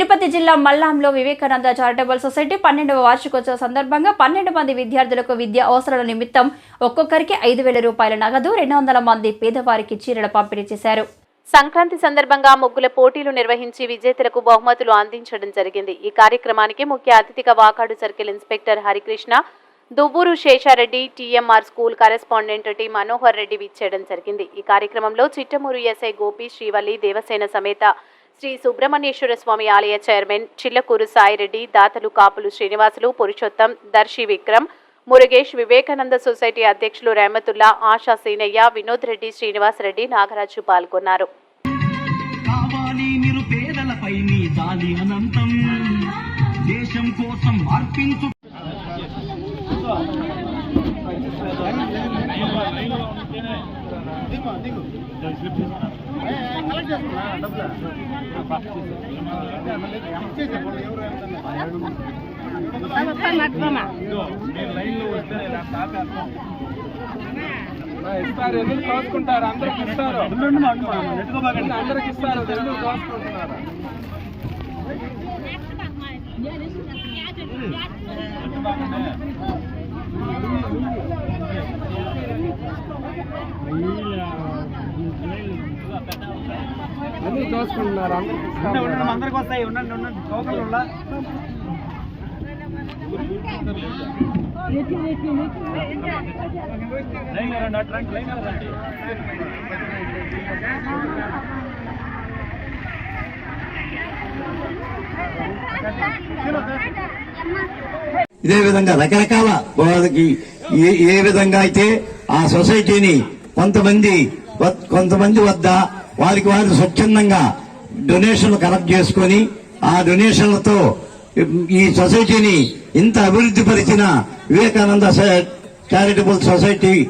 తిరుపతి జిల్లా మల్లాంలో Vivekananda charitable society పన్నెండవ వార్షికోత్సవ సందర్భంగా పన్నెండు మంది విద్యార్థులకు విద్యా అవసరాల నిమిత్తం ఒక్కొక్కరికి ఐదు వేల రూపాయల నగదు రెండు వందల మంది పేదవారికి చీరల పంపిణీ చేశారు. సంక్రాంతి సందర్భంగా ముగ్గుల పోటీలు నిర్వహించి విజేతలకు బహుమతులు అందించడం జరిగింది. ఈ కార్యక్రమానికి ముఖ్య అతిథిగా Vakadu circle inspector Harikrishna Duvvuru Seshareddy TMR school correspondent T. Manohar Reddy విచ్చేయడం జరిగింది. ఈ కార్యక్రమంలో చిట్టమూరు ఎస్ఐ గోపి శ్రీవల్లి దేవసేన సమేత శ్రీ సుబ్రహ్మణ్యేశ్వర స్వామి ఆలయ చైర్మన్ చిల్లకూరు సాయిరెడ్డి దాతలు కాపులు శ్రీనివాసులు పురుషోత్తం దర్శి విక్రమ్ మురుగేష్ వివేకానంద సొసైటీ అధ్యక్షులు రేమతుల్లా ఆశా సీనయ్య వినోద్ రెడ్డి శ్రీనివాస్ రెడ్డి నాగరాజు పాల్గొన్నారు. దేశం కోసం అర్పించు ఇస్తారు ఎందుకు కోసుకుంటారు అందరికి ఇస్తారు అందరికి ఇస్తారు ఎందుకు కాసుకుంటున్నారు ఎందుకు కాసుకుంటున్నారు అందరికి వస్తాయి ఉండండి ఉండండి టోకన్లు ఉండా? రండి, రండి. ఇదే విధంగా రకరకాల వాళ్ళకి ఏ ఏ విధంగా అయితే ఆ సొసైటీని కొంతమంది కొంతమంది వద్ద వారికి వారు స్వచ్ఛందంగా డొనేషన్లు కలెక్ట్ చేసుకొని ఆ డొనేషన్లతో ఈ సొసైటీని ఇంత అభివృద్ధి పరిచిన వివేకానంద చారిటబుల్ సొసైటీ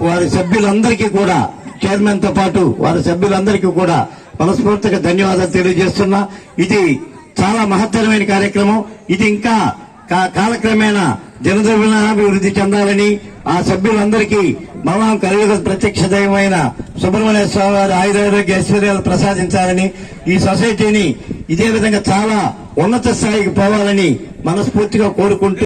వారి సభ్యులందరికీ కూడా చైర్మన్తో పాటు వారి సభ్యులందరికీ కూడా మనస్ఫూర్తిగా ధన్యవాదాలు తెలియజేస్తున్నా. ఇది చాలా మహత్తరమైన కార్యక్రమం. ఇది ఇంకా కా- కాలక్రమేణా జనద్రవ్యాభివృద్ధి చెందాలని ఆ సభ్యులందరికీ మలం కలియుగ ప్రత్యక్ష దైవమైన సుబ్రహ్మణ్య స్వామి వారి ఆయురారోగ్య ఐశ్వర్యాలు ప్రసాదించాలని ఈ సొసైటీని ఇదే విధంగా చాలా ఉన్నత స్థాయికి పోవాలని మనస్ఫూర్తిగా కోరుకుంటూ